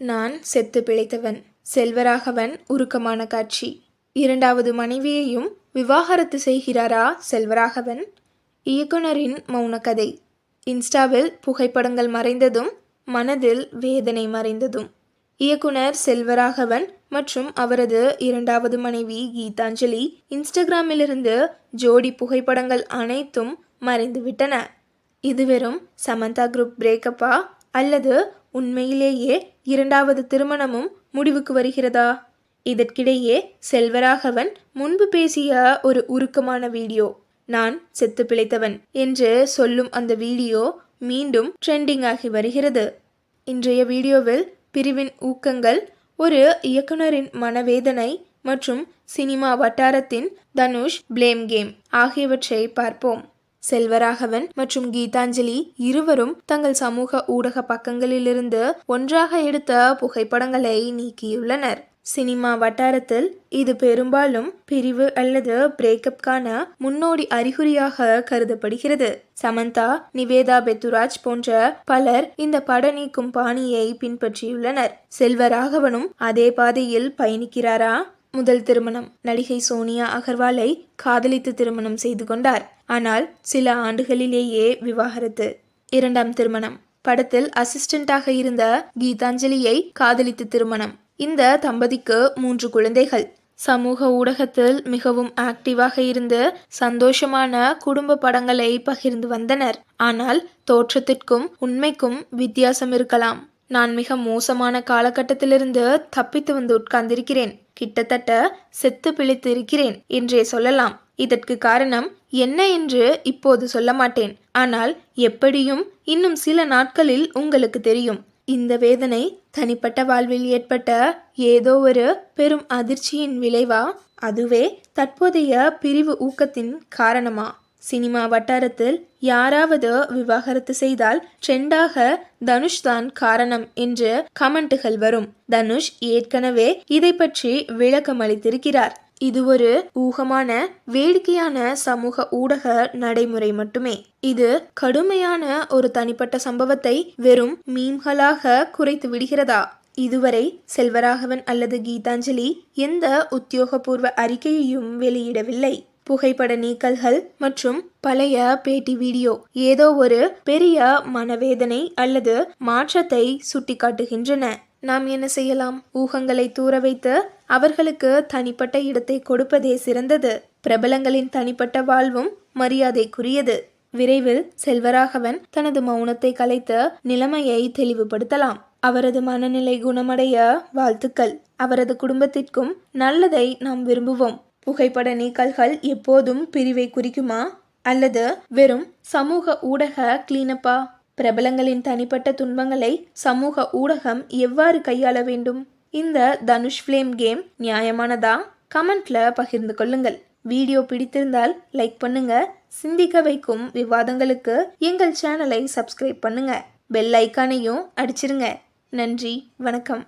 நான் செத்து பிழைத்தவன் செல்வராகவன் உருக்கமான காட்சி. இரண்டாவது மனைவியையும் விவாகரத்து செய்கிறாரா செல்வராகவன்? இயக்குனரின் மௌன கதை இன்ஸ்டாவில் புகைப்படங்கள் மறைந்ததும் மனதில் வேதனை மறைந்ததும். இயக்குனர் செல்வராகவன் மற்றும் அவரது இரண்டாவது மனைவி கீதாஞ்சலி இன்ஸ்டாகிராமிலிருந்து ஜோடி புகைப்படங்கள் அனைத்தும் மறைந்துவிட்டன. இது வெறும் சமந்தா குரூப் பிரேக்கப்பா அல்லது உண்மையிலேயே இரண்டாவது திருமணமும் முடிவுக்கு வருகிறதா? இதற்கிடையே செல்வராகவன் முன்பு பேசிய ஒரு உருக்கமான வீடியோ. நான் செத்து பிழைத்தவன் என்று சொல்லும் அந்த வீடியோ மீண்டும் ட்ரெண்டிங் ஆகி வருகிறது. இன்றைய வீடியோவில் பிரிவின் ஊக்கங்கள் ஒரு இயக்குனரின் மனவேதனை மற்றும் சினிமா வட்டாரத்தின் தனுஷ் பிளேம் கேம் ஆகியவற்றை பார்ப்போம். செல்வராகவன் மற்றும் கீதாஞ்சலி இருவரும் தங்கள் சமூக ஊடக பக்கங்களிலிருந்து ஒன்றாக எடுத்த புகைப்படங்களை நீக்கியுள்ளனர். சினிமா வட்டாரத்தில் இது பெரும்பாலும் பிரிவு அல்லது பிரேக்கப்கான முன்னோடி அறிகுறியாக கருதப்படுகிறது. சமந்தா நிவேதா பெத்துராஜ் போன்ற பலர் இந்த பட நீக்கும் பாணியை பின்பற்றியுள்ளனர். செல்வராகவனும் அதே பாதையில் பயணிக்கிறாரா? முதல் திருமணம். நடிகை சோனியா அகர்வாலை காதலித்து திருமணம் செய்து கொண்டார். ஆனால் சில ஆண்டுகளிலேயே விவாகரத்து. இரண்டாம் திருமணம். படத்தில் அசிஸ்டண்டாக இருந்த கீதாஞ்சலியை காதலித்து திருமணம். இந்த தம்பதிக்கு மூன்று குழந்தைகள். சமூக ஊடகத்தில் மிகவும் ஆக்டிவாக இருந்து சந்தோஷமான குடும்ப படங்களை பகிர்ந்து வந்தனர். ஆனால் தோற்றத்திற்கும் உண்மைக்கும் வித்தியாசம் இருக்கலாம். நான் மிக மோசமான காலகட்டத்திலிருந்து தப்பித்து வந்து உட்கார்ந்திருக்கிறேன். கிட்டத்தட்ட செத்து பிழைத்து இருக்கிறேன் என்றே சொல்லலாம். இதற்கு காரணம் என்ன என்று இப்போது சொல்ல மாட்டேன். ஆனால் எப்படியும் இன்னும் சில நாட்களில் உங்களுக்கு தெரியும். இந்த வேதனை தனிப்பட்ட வாழ்வில் ஏற்பட்ட ஏதோ ஒரு பெரும் அதிர்ச்சியின் விளைவா? அதுவே தற்போதைய பிரிவு ஊக்கத்தின் காரணமா? சினிமா வட்டாரத்தில் யாராவது விவாகரத்து செய்தால் ட்ரெண்டாக தனுஷ் தான் காரணம் என்று கமெண்ட்டுகள் வரும். தனுஷ் ஏற்கனவே இதை பற்றி விளக்கம் அளித்திருக்கிறார். இது ஒரு ஊகமான வேடிக்கையான சமூக ஊடக நடைமுறை மட்டுமே. இது கடுமையான ஒரு தனிப்பட்ட சம்பவத்தை வெறும் மீம்களாக குறைத்து விடுகிறதா? இதுவரை செல்வராகவன் அல்லது கீதாஞ்சலி எந்த உத்தியோகபூர்வ அறிக்கையையும் வெளியிடவில்லை. புகைப்பட நீக்கல்கள் மற்றும் பழைய பேட்டி வீடியோ. ஏதோ ஒரு பெரிய மனவேதனை அல்லது மாற்றத்தை சுட்டிக்காட்டுகின்றன. நாம் என்ன செய்யலாம்? ஊகங்களை தூர வைத்து அவர்களுக்கு தனிப்பட்ட இடத்தை கொடுப்பதே சிறந்தது. பிரபலங்களின் தனிப்பட்ட வாழ்வும் மரியாதைக்குரியது. விரைவில் செல்வராகவன் தனது மௌனத்தை கலைத்து நிலைமையை தெளிவுபடுத்தலாம். அவரது மனநிலை குணமடைய வாழ்த்துக்கள். அவரது குடும்பத்திற்கும் நல்லதை நாம் விரும்புவோம். புகைப்பட நீக்கல்கள் எப்போதும் பிரிவை குறிக்குமா? அல்லது வெறும் சமூக ஊடக கிளீனப்பா பிரபலங்களின் தனிப்பட்ட துன்பங்களை சமூக ஊடகம் எவ்வாறு கையாள வேண்டும்? இந்த தனுஷ் ஃப்ளேம் கேம் நியாயமானதா? கமெண்ட்ல பகிர்ந்து கொள்ளுங்கள். வீடியோ பிடித்திருந்தால் லைக் பண்ணுங்க. சிந்திக்க வைக்கும் விவாதங்களுக்கு எங்கள் சேனலை சப்ஸ்கிரைப் பண்ணுங்க. பெல் ஐக்கானையும் அடிச்சிருங்க. நன்றி. வணக்கம்.